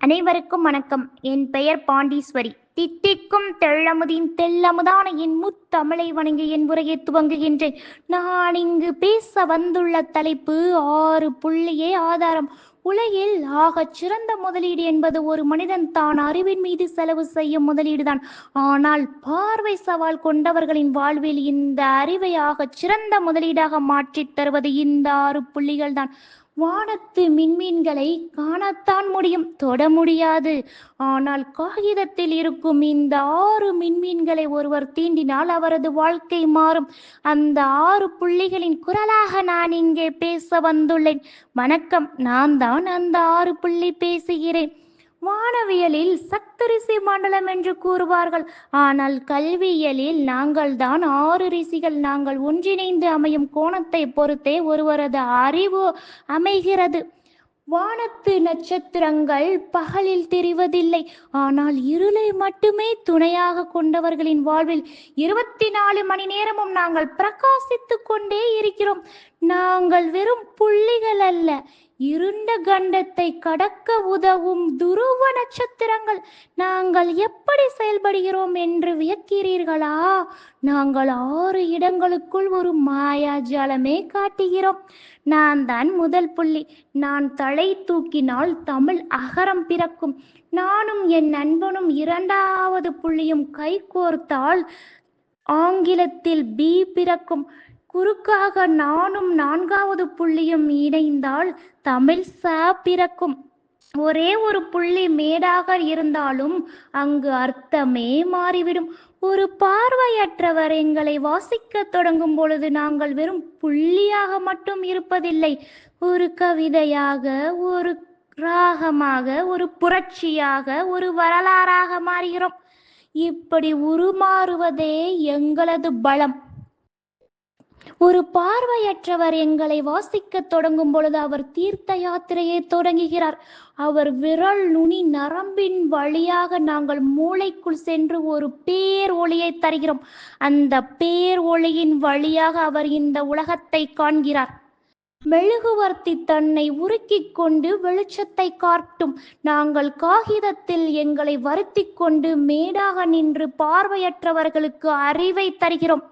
அனைவருக்கும் வணக்கம். என் பெயர் பாண்டீஸ்வரி. தித்திக்கும் தெள்ளமுதின் தெள்ளமுதான என் முத்தமிழை வணங்கி என் உரையை துவங்குகின்றேன். நான் இங்கு பேச வந்துள்ள தலைப்பு ஆறு புள்ளியே ஆதாரம். உலகில் ஆகச் சிறந்த முதலீடு என்பது ஒரு மனிதன் தான் அறிவின் மீது செலவு செய்யும் முதலீடுதான். ஆனால் பார்வை சவால் கொண்டவர்களின் வாழ்வில் இந்த அறிவை ஆகச் சிறந்த முதலீடாக மாற்றித் தருவது இந்த ஆறு புள்ளிகள் தான் வானத்து மின்மீன்களை காணத்தான் முடியும் தொட முடியாது. ஆனால் காகிதத்தில் இருக்கும் இந்த ஆறு மின்மீன்களை ஒருவர் தீண்டினால் அவரது வாழ்க்கை மாறும். அந்த ஆறு புள்ளிகளின் குரலாக நான் இங்கே பேச வந்துள்ளேன். வணக்கம் நான் தான் அந்த ஆறு புள்ளி பேசுகிறேன். வானவியலில் சப்தரிசி மண்டலம் என்று கூறுவார்கள். ஆனால் கல்வியியலில் நாங்கள் தான் ஆறு ரிசிகள் நாங்கள் ஒன்றிணைந்து அமையும் கோணத்தை பொறுத்தே ஒருவரது அறிவு அமைகிறது. வானத்து நட்சத்திரங்கள் பகலில் தெரிவதில்லை. ஆனால் இருளை மட்டுமே துணையாக கொண்டவர்களின் வாழ்வில் இருபத்தி நாலு மணி நேரமும் நாங்கள் பிரகாசித்துக் கொண்டே இருக்கிறோம். நாங்கள் வெறும் புள்ளிகள் அல்ல இருண்ட கண்டத்தை கடக்க உதவும் துருவ நட்சத்திரங்கள். நாங்கள் எப்படி செயல்படுகிறோம் என்று வியக்கிறீர்களா? நாங்கள் ஆறு இடங்களுக்குள் ஒரு மாயாஜாலமே காட்டுகிறோம். நான் தான் முதல் புள்ளி. நான் தலை தூக்கினால் தமிழ் அகரம் பிறக்கும். நானும் என் நண்பனும் இரண்டாவது புள்ளியும் கைகோர்த்தால் ஆங்கிலத்தில் பி பிறக்கும். குறுக்காக நானும் நான்காவது புள்ளியும் இணைந்தால் தமிழ் ச பிறக்கும். ஒரே ஒரு புள்ளி மேடாக இருந்தாலும் அங்கு அர்த்தமே மாறிவிடும். ஒரு பார்வையற்றவர் எங்களை வாசிக்க தொடங்கும் பொழுது நாங்கள் வெறும் புள்ளியாக மட்டும் இருப்பதில்லை. ஒரு கவிதையாக ஒரு ராகமாக ஒரு புரட்சியாக ஒரு வரலாறாக மாறுகிறோம். இப்படி உருமாறுவதே எங்களது பலம். ஒரு பார்வையற்றவர் எங்களை வாசிக்க தொடங்கும் பொழுது அவர் தீர்த்த யாத்திரையை தொடங்குகிறார். அவர் விரல் நுனி நரம்பின் வழியாக நாங்கள் மூளைக்குள் சென்று ஒரு பேர் ஒளியை தருகிறோம். அந்த பேர் ஒளியின் வழியாக அவர் இந்த உலகத்தை காண்கிறார். மெழுகுவர்த்தி தன்னை உருக்கிக் கொண்டு வெளிச்சத்தை காட்டும். நாங்கள் காகிதத்தில் எங்களை வருத்தி கொண்டு மேடாக நின்று பார்வையற்றவர்களுக்கு அறிவை தருகிறோம்.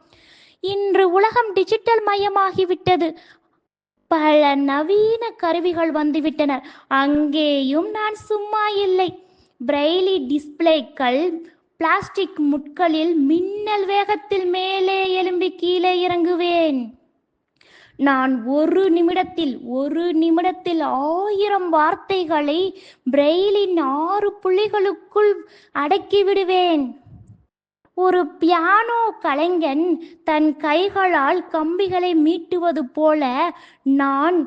இன்று உலகம் டிஜிட்டல் மயமாகிவிட்டது. பல நவீன கருவிகள் வந்துவிட்டன. அங்கேயும் நான் சும்மா இல்லை. பிரெய்லி டிஸ்பிளேக்கள் பிளாஸ்டிக் முட்களில் மின்னல் வேகத்தில் மேலே எலும்பி கீழே இறங்குவேன். நான் ஒரு நிமிடத்தில் ஒரு நிமிடத்தில் ஆயிரம் வார்த்தைகளை பிரெயிலின் ஆறு புள்ளிகளுக்குள் அடக்கிவிடுவேன் ஒரு பியானோ கலைஞன் தன் கைகளால் கம்பிகளை மீட்டுவது போல நான்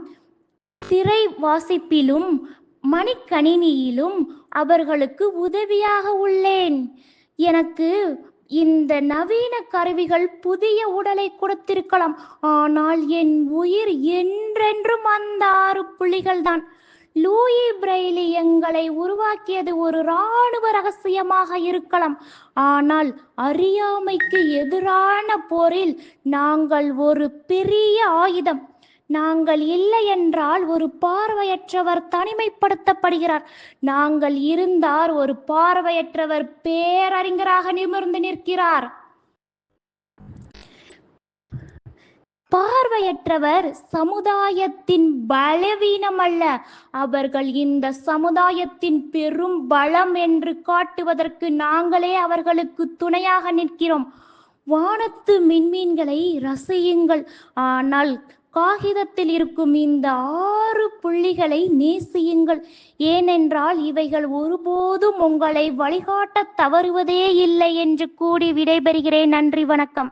திரை வாசிப்பிலும் மணிக்கணினியிலும் அவர்களுக்கு உதவியாக உள்ளேன். எனக்கு இந்த நவீன கருவிகள் புதிய உடலை கொடுத்திருக்கலாம். ஆனால் என் உயிர் என்றென்றும் அந்த ஆறு புள்ளிகள் தான் லூயி பிரெய்லி எங்களை உருவாக்கியது ஒரு இராணுவ ரகசியமாக இருக்கலாம். ஆனால் அறியாமைக்கு எதிரான போரில் நாங்கள் ஒரு பெரிய ஆயுதம். நாங்கள் இல்லை என்றால் ஒரு பார்வையற்றவர் தனிமைப்படுத்தப்படுகிறார். நாங்கள் இருந்தார் ஒரு பார்வையற்றவர் பேரறிஞராக நிமிர்ந்து நிற்கிறார். பார்வையற்றவர் சமுதாயத்தின் பலவீனம் அல்ல அவர்கள் இந்த சமுதாயத்தின் பெரும் பலம் என்று காட்டுவதற்கு நாங்களே அவர்களுக்கு துணையாக நிற்கிறோம். வானத்து மின்மீன்களை ரசியுங்கள். ஆனால் காகிதத்தில் இருக்கும் இந்த ஆறு புள்ளிகளை நேசியுங்கள். ஏனென்றால் இவைகள் ஒருபோதும் உங்களை வழிகாட்ட தவறுவதே இல்லை என்று கூடி விடைபெறுகிறேன். நன்றி வணக்கம்.